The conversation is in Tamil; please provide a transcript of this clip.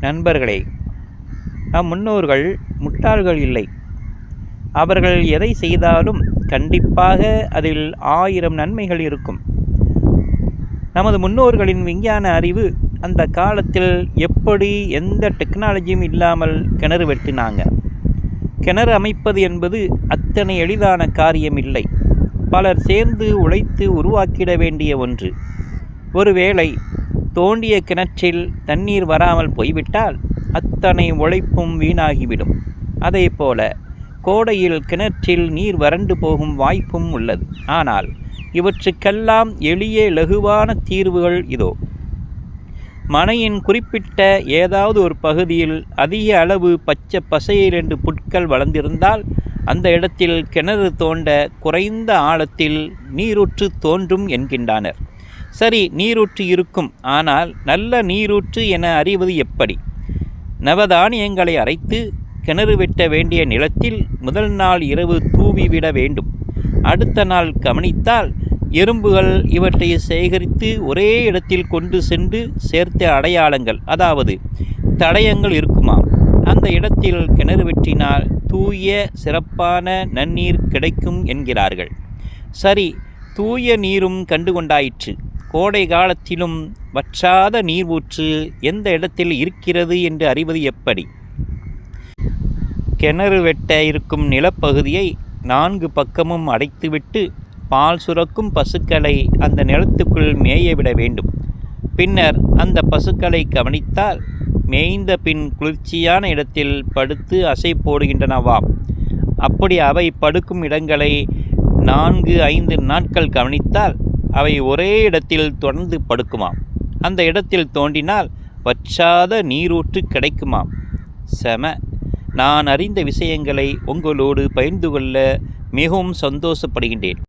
நண்பர்களே நம் முன்னோர்கள் முட்டாள்கள் இல்லை. அவர்கள் எதை செய்தாலும் கண்டிப்பாக அதில் ஆயிரம் நன்மைகள் இருக்கும். நமது முன்னோர்களின் விஞ்ஞான அறிவு அந்த காலத்தில் எப்படி எந்த டெக்னாலஜியும் இல்லாமல் கிணறு வெட்டினாங்க. கிணறு அமைப்பது என்பது அத்தனை எளிதான காரியம் இல்லை பலர் சேர்ந்து உழைத்து உருவாக்கிட வேண்டிய ஒன்று. ஒருவேளை தோண்டிய கிணற்றில் தண்ணீர் வராமல் போய்விட்டால் அத்தனை உழைப்பும் வீணாகிவிடும். அதேபோல கோடையில் கிணற்றில் நீர் வறண்டு போகும் வாய்ப்பும் உள்ளது. ஆனால் இவற்றுக்கெல்லாம் எளிய லகுவான தீர்வுகள் இதோ. மனையின் குறிப்பிட்ட ஏதாவது ஒரு பகுதியில் அதிக அளவு பச்சை பசையில் என்று புட்கள் வளர்ந்திருந்தால் அந்த இடத்தில் கிணறு தோண்ட குறைந்த ஆழத்தில் நீரூற்று தோன்றும் என்கின்றனர். சரி நீரூற்று இருக்கும். ஆனால் நல்ல நீரூற்று என அறிவது எப்படி? நவதானியங்களை அரைத்து கிணறு வெட்ட வேண்டிய நிலத்தில் முதல் நாள் இரவு தூவிவிட வேண்டும். அடுத்த நாள் கவனித்தால் எறும்புகள் இவற்றை சேகரித்து ஒரே இடத்தில் கொண்டு சென்று சேர்த்த அடையாளங்கள் அதாவது தடயங்கள் இருக்குமா அந்த இடத்தில் கிணறு வெட்டினால் தூய சிறப்பான நன்னீர் கிடைக்கும் என்கிறார்கள். சரி தூய நீரும் கண்டுகொண்டாயிற்று கோடை காலத்திலும் வற்றாத நீர்வூற்று எந்த இடத்தில் இருக்கிறது என்று அறிவது எப்படி? கிணறு வெட்ட இருக்கும் நிலப்பகுதியை நான்கு பக்கமும் அடைத்துவிட்டு பால் சுரக்கும் பசுக்களை அந்த நிலத்துக்குள் மேய விட வேண்டும். பின்னர் அந்த பசுக்களை கவனித்தால் மேய்ந்த பின் குளிர்ச்சியான இடத்தில் படுத்து அசை போடுகின்றனவாம். அப்படி அவை படுக்கும் இடங்களை நான்கு ஐந்து நாட்கள் கவனித்தால் அவை ஒரே இடத்தில் தொடர்ந்து படுக்குமாம். அந்த இடத்தில் தோண்டினால் வற்றாத நீரூற்று கிடைக்குமாம். செம நான் அறிந்த விஷயங்களை உங்களோடு பகிர்ந்து கொள்ள மிகவும் சந்தோஷப்படுகின்றேன்.